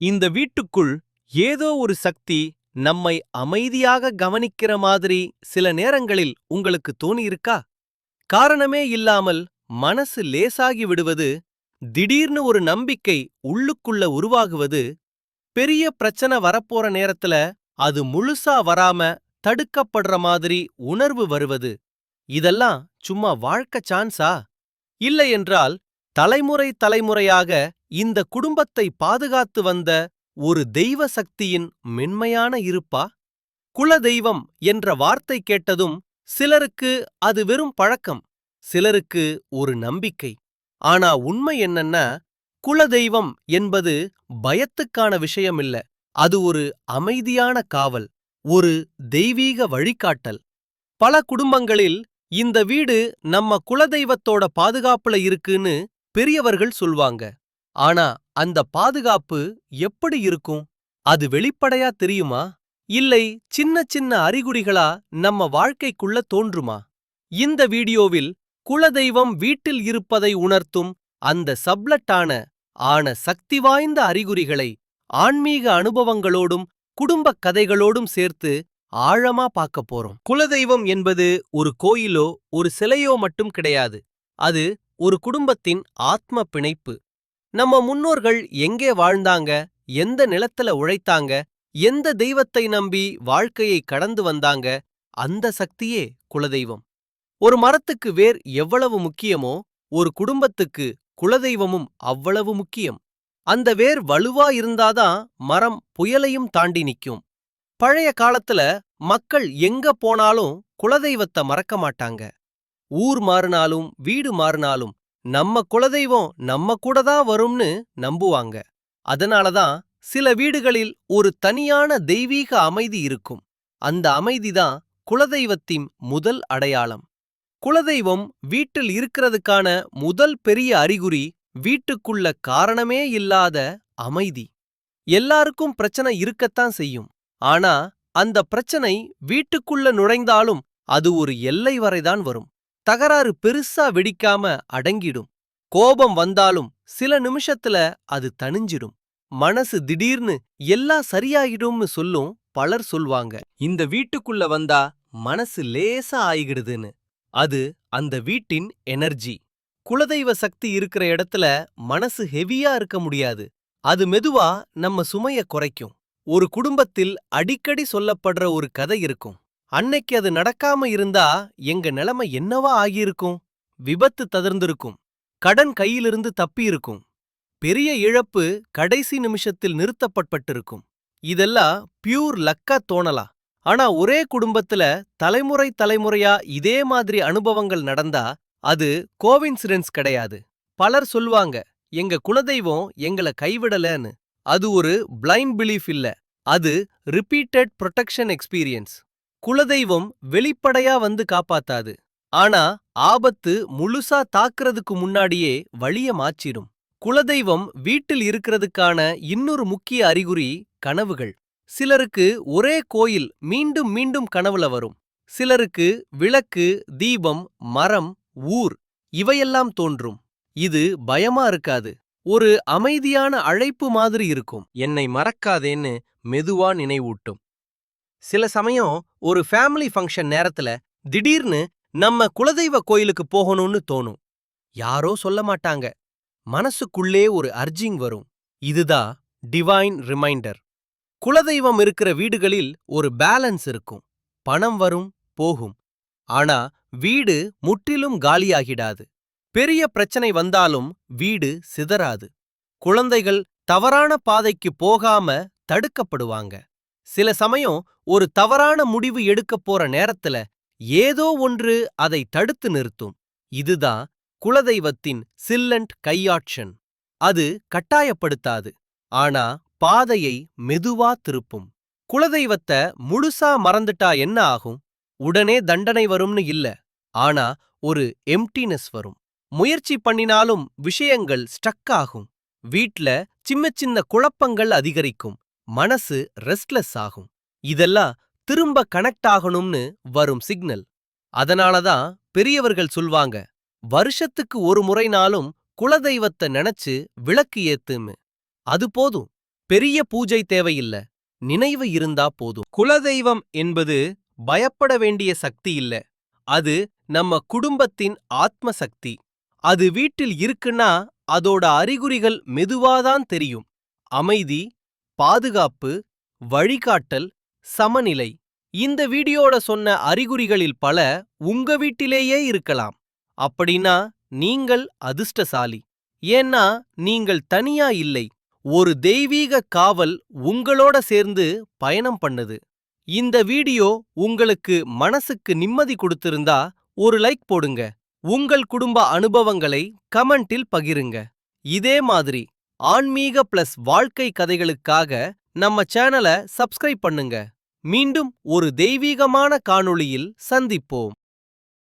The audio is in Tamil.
இந்த வீட்டுக்குள் ஏதோ ஒரு சக்தி நம்மை அமைதியாக கவனிக்கிற மாதிரி சில நேரங்களில் உங்களுக்கு தோணியிருக்கா? காரணமே இல்லாமல் மனசு லேசாகி விடுவது திடீர்னு ஒரு நம்பிக்கை உள்ளுக்குள்ள உருவாகுவது பெரிய பிரச்சனை வரப்போற நேரத்துல அது முழுசா வராம தடுக்கப்படுற மாதிரி உணர்வு வருவது. இதெல்லாம் சும்மா வாழ்க்க சான்ஸா? இல்லையென்றால் தலைமுறை தலைமுறையாக இந்த குடும்பத்தை பாதுகாத்து வந்த ஒரு தெய்வ சக்தியின் மென்மையான இருப்பா? குலதெய்வம் என்ற வார்த்தை கேட்டதும் சிலருக்கு அது வெறும் பழக்கம் சிலருக்கு ஒரு நம்பிக்கை. ஆனா உண்மை என்னன்னா குலதெய்வம் என்பது பயத்துக்கான விஷயமில்ல அது ஒரு அமைதியான காவல் ஒரு தெய்வீக வழிகாட்டல். பல குடும்பங்களில் இந்த வீடு நம்ம குலதெய்வத்தோட பாதுகாப்புல இருக்குன்னு பெரியவர்கள் சொல்வாங்க ஆனா அந்த பாதுகாப்பு எப்படி இருக்கும்? அது வெளிப்படையா தெரியுமா? இல்லை சின்ன சின்ன அறிகுறிகளா நம்ம வாழ்க்கைக்குள்ள தோன்றுமா? இந்த வீடியோவில் குலதெய்வம் வீட்டில் இருப்பதை உணர்த்தும் அந்த சப்லட்டான ஆன சக்தி வாய்ந்த அறிகுறிகளை ஆன்மீக அனுபவங்களோடும் குடும்பக் கதைகளோடும் சேர்த்து ஆழமா பார்க்க போறோம். குலதெய்வம் என்பது ஒரு கோயிலோ ஒரு சிலையோ மட்டும் கிடையாது. அது ஒரு குடும்பத்தின் ஆத்ம பிணைப்பு. நம்ம முன்னோர்கள் எங்கே வாழ்ந்தாங்க? எந்த நிலத்துல உழைத்தாங்க? எந்த தெய்வத்தை நம்பி வாழ்க்கையை கடந்து வந்தாங்க? அந்த சக்தியே குலதெய்வம். ஒரு மரத்துக்கு வேர் எவ்வளவு முக்கியமோ ஒரு குடும்பத்துக்கு குலதெய்வமும் அவ்வளவு முக்கியம். அந்த வேர் வலுவா இருந்தாதான் மரம் புயலையும் தாண்டி நிக்கும் பழைய காலத்துல மக்கள் எங்க போனாலும் குலதெய்வத்தை மறக்க மாட்டாங்க. ஊர் மாறினாலும் வீடு மாறினாலும் நம்ம குலதெய்வம் நம்ம கூட தான் வரும்னு நம்புவாங்க. அதனாலதான் சில வீடுகளில் ஒரு தனியான தெய்வீக அமைதி இருக்கும். அந்த அமைதிதான் குலதெய்வத்தின் முதல் அடையாளம். குலதெய்வம் வீட்டில் இருக்கிறதுக்கான முதல் பெரிய அறிகுறி வீட்டுக்குள்ள காரணமே இல்லாத அமைதி. எல்லாருக்கும் பிரச்சனை இருக்கத்தான் செய்யும். ஆனா அந்த பிரச்சனை வீட்டுக்குள்ள நுழைந்தாலும் அது ஒரு எல்லை வரைதான் வரும். தகராறு பெருசா வெடிக்காம அடங்கிடும். கோபம் வந்தாலும் சில நிமிஷத்துல அது தணிஞ்சிடும். மனசு திடீர்னு எல்லாம் சரியாயிடும்னு சொல்லும் பலர் சொல்வாங்க. இந்த வீட்டுக்குள்ள வந்தா மனசு லேசா ஆயிடுதுன்னு. அது அந்த வீட்டின் எனர்ஜி. குலதெய்வ சக்தி இருக்கிற இடத்துல மனசு ஹெவியா இருக்க முடியாது. அது மெதுவா நம்ம சுமைய குறைக்கும். ஒரு குடும்பத்தில் அடிக்கடி சொல்லப்படுற ஒரு கதை இருக்கும். அன்னைக்கு அது நடக்காம இருந்தா எங்க நிலைமை என்னவா ஆகியிருக்கும்? விபத்து ததர்ந்திருக்கும். கடன் கையிலிருந்து தப்பியிருக்கும். பெரிய இழப்பு கடைசி நிமிஷத்தில் நிறுத்தப்பட்டிருக்கும் இதெல்லாம் பியூர் லக்கா தோணலாம் ஆனா ஒரே குடும்பத்துல தலைமுறை தலைமுறையா இதே மாதிரி அனுபவங்கள் நடந்தா அது கோவின்சிடன்ஸ் கிடையாது. பலர் சொல்வாங்க எங்க குலதெய்வம் எங்கள கைவிடலன்னு. அது ஒரு பிளைண்ட் பிலீஃப் இல்ல. அது ரிப்பீட்டட் ப்ரொடெக்ஷன் எக்ஸ்பீரியன்ஸ். குலதெய்வம் வெளிப்படையா வந்து காப்பாத்தாது. ஆனா ஆபத்து முழுசா தாக்குறதுக்கு முன்னாடியே வழிய மாச்சிடும் குலதெய்வம் வீட்டில் இருக்கிறதுக்கான இன்னொரு முக்கிய அறிகுறி கனவுகள். சிலருக்கு ஒரே கோயில் மீண்டும் மீண்டும் கனவுல வரும். சிலருக்கு விளக்கு தீபம் மரம் ஊர் இவையெல்லாம் தோன்றும். இது பயமா இருக்காது. ஒரு அமைதியான அழைப்பு மாதிரி இருக்கும். என்னை மறக்காதேன்னு மெதுவா நினைவூட்டும். சில சமயம் ஒரு ஃபேமிலி ஃபங்க்ஷன் நேரத்துல திடீர்னு நம்ம குலதெய்வ கோயிலுக்கு போகணும்னு தோணும். யாரோ சொல்ல மாட்டாங்க. மனசுக்குள்ளே ஒரு அர்ஜிங் வரும். இதுதான் டிவைன் ரிமைண்டர் குலதெய்வம் இருக்கிற வீடுகளில் ஒரு பேலன்ஸ் இருக்கும். பணம் வரும் போகும். ஆனா வீடு முற்றிலும் காலியாகிடாது. பெரிய பிரச்சனை வந்தாலும் வீடு சிதறாது. குழந்தைகள் தவறான பாதைக்கு போகாம தடுக்கப்படுவாங்க. சில சமயம் ஒரு தவறான முடிவு எடுக்கப் போற நேரத்துல ஏதோ ஒன்று அதை தடுத்து நிறுத்தும். இதுதான் குலதெய்வத்தின் சில்லண்ட் கையாட்சன். அது கட்டாயப்படுத்தாது. ஆனா பாதையை மெதுவா திருப்பும். குலதெய்வத்தை முழுசா மறந்துட்டா என்ன ஆகும்? உடனே தண்டனை வரும்னு இல்ல. ஆனா ஒரு எம்டினஸ் வரும். முயற்சி பண்ணினாலும் விஷயங்கள் ஸ்டக் ஆகும். வீட்ல சின்ன சின்ன குழப்பங்கள் அதிகரிக்கும். மனசு ரெஸ்ட்லெஸ் ஆகும். இதெல்லாம் திரும்ப கனெக்ட் ஆகணும்னு வரும் சிக்னல் அதனால தான் பெரியவர்கள் சொல்வாங்க வருஷத்துக்கு ஒரு முறைனாலும் குலதெய்வத்தை நினைச்சு விளக்கு ஏத்துன்னு. அது போதும். பெரிய பூஜை தேவையில்ல. நினைவு இருந்தா போதும். குலதெய்வம் என்பது பயப்பட வேண்டிய சக்தி இல்ல. அது நம்ம குடும்பத்தின் ஆத்ம சக்தி. அது வீட்டில் இருக்குன்னா அதோட அறிகுறிகள் மெதுவாதான் தெரியும். அமைதி பாதுகாப்பு வழிகாட்டல் சமநிலை இந்த வீடியோட சொன்ன அறிகுறிகளில் பல உங்க வீட்டிலேயே இருக்கலாம். அப்படின்னா நீங்கள் அதிர்ஷ்டசாலி. ஏன்னா நீங்கள் தனியா இல்லை. ஒரு தெய்வீக காவல் உங்களோட சேர்ந்து பயணம் பண்ணுது. இந்த வீடியோ உங்களுக்கு மனசுக்கு நிம்மதி கொடுத்திருந்தா ஒரு லைக் போடுங்க. உங்கள் குடும்ப அனுபவங்களை கமெண்டில் பகிருங்க. இதே மாதிரி ஆன்மீக பிளஸ் வாழ்க்கை கதைகளுக்காக நம்ம சேனலை சப்ஸ்கிரைப் பண்ணுங்க. மீண்டும் ஒரு தெய்வீகமான காணொளியில் சந்திப்போம்.